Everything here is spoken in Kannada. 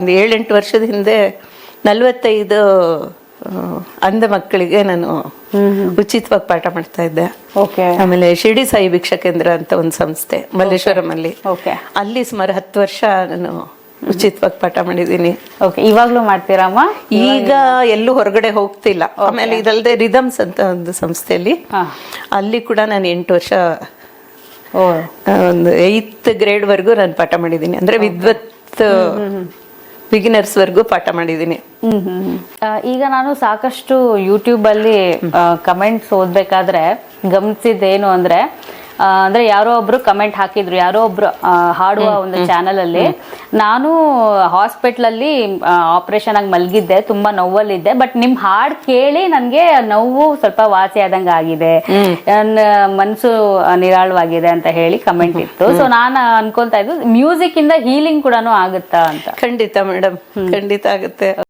ಒಂದು ಏಳೆಂಟು ವರ್ಷದ ಹಿಂದೆ ನಲವತ್ತೈದು ಅಂಧ ಮಕ್ಕಳಿಗೆ ನಾನು ಉಚಿತವಾಗಿ ಪಾಠ ಮಾಡ್ತಾ ಇದ್ದೆ. ಓಕೆ. ಆಮೇಲೆ ಶಿರ್ಡಿ ಸಾಯಿ ಭಿಕ್ಷಾ ಕೇಂದ್ರ ಅಂತ ಒಂದು ಸಂಸ್ಥೆ ಮಲ್ಲೇಶ್ವರಂ ಅಲ್ಲಿ ಓಕೆ. ಅಲ್ಲಿ ಸುಮಾರು ಹತ್ತು ವರ್ಷ ನಾನು ಉಚಿತವಾಗಿ ಪಾಠ ಮಾಡಿದ್ದೀನಿ. ಓಕೆ ಇವಾಗ್ಲೂ ಮಾಡ್ತೀರಮ್ಮ ಈಗ ಎಲ್ಲೂ ಹೊರಗಡೆ ಹೋಗ್ತಿಲ್ಲ. ಆಮೇಲೆ ಇದಲ್ಲದೆ ರಿದಮ್ಸ್ ಅಂತ ಒಂದು ಸಂಸ್ಥೆಯಲ್ಲಿ. ಅಲ್ಲಿ ಕೂಡ ನಾನು ಎಂಟು ವರ್ಷ ಒಂದು ಏಯ್ತ್ ಗ್ರೇಡ್ ವರ್ಗೂ ನಾನು ಪಾಠ ಮಾಡಿದ್ದೀನಿ. ಅಂದ್ರೆ ವಿದ್ವತ್ ಬಿಗಿನರ್ಸ್ ವರ್ಗೂ ಪಾಠ ಮಾಡಿದ್ದೀನಿ. ಈಗ ನಾನು ಸಾಕಷ್ಟು ಯೂಟ್ಯೂಬ್ ಅಲ್ಲಿ ಕಮೆಂಟ್ಸ್ ಓದ್ಬೇಕಾದ್ರೆ ಗಮನಿಸಿದ್ದೇನು ಅಂದ್ರೆ ಅಂದ್ರೆ ಯಾರೋ ಒಬ್ರು ಕಮೆಂಟ್ ಹಾಕಿದ್ರು ಯಾರೋ ಒಬ್ರು ಹಾಡುವ ಒಂದು ಚಾನಲ್ ಅಲ್ಲಿ ನಾನು ಹಾಸ್ಪಿಟಲ್ ಅಲ್ಲಿ ಆಪರೇಷನ್ ಆಗಿ ಮಲಗಿದ್ದೆ ತುಂಬಾ ನೋವಲ್ಲಿದ್ದೆ ಬಟ್ ನಿಮ್ ಹಾಡ್ ಕೇಳಿ ನನ್ಗೆ ನೋವು ಸ್ವಲ್ಪ ವಾಸಿ ಆದಂಗ ಆಗಿದೆ. ನನ್ನ ಮನ್ಸು ನಿರಾಳವಾಗಿದೆ ಅಂತ ಹೇಳಿ ಕಮೆಂಟ್ ಇತ್ತು. ಸೊ ನಾನು ಅನ್ಕೊಂತ ಇದ್ದು ಮ್ಯೂಸಿಕ್ ಇಂದ ಹೀಲಿಂಗ್ ಕೂಡ ಆಗುತ್ತಾ ಅಂತ. ಖಂಡಿತ ಮೇಡಮ್ ಖಂಡಿತ ಆಗುತ್ತೆ.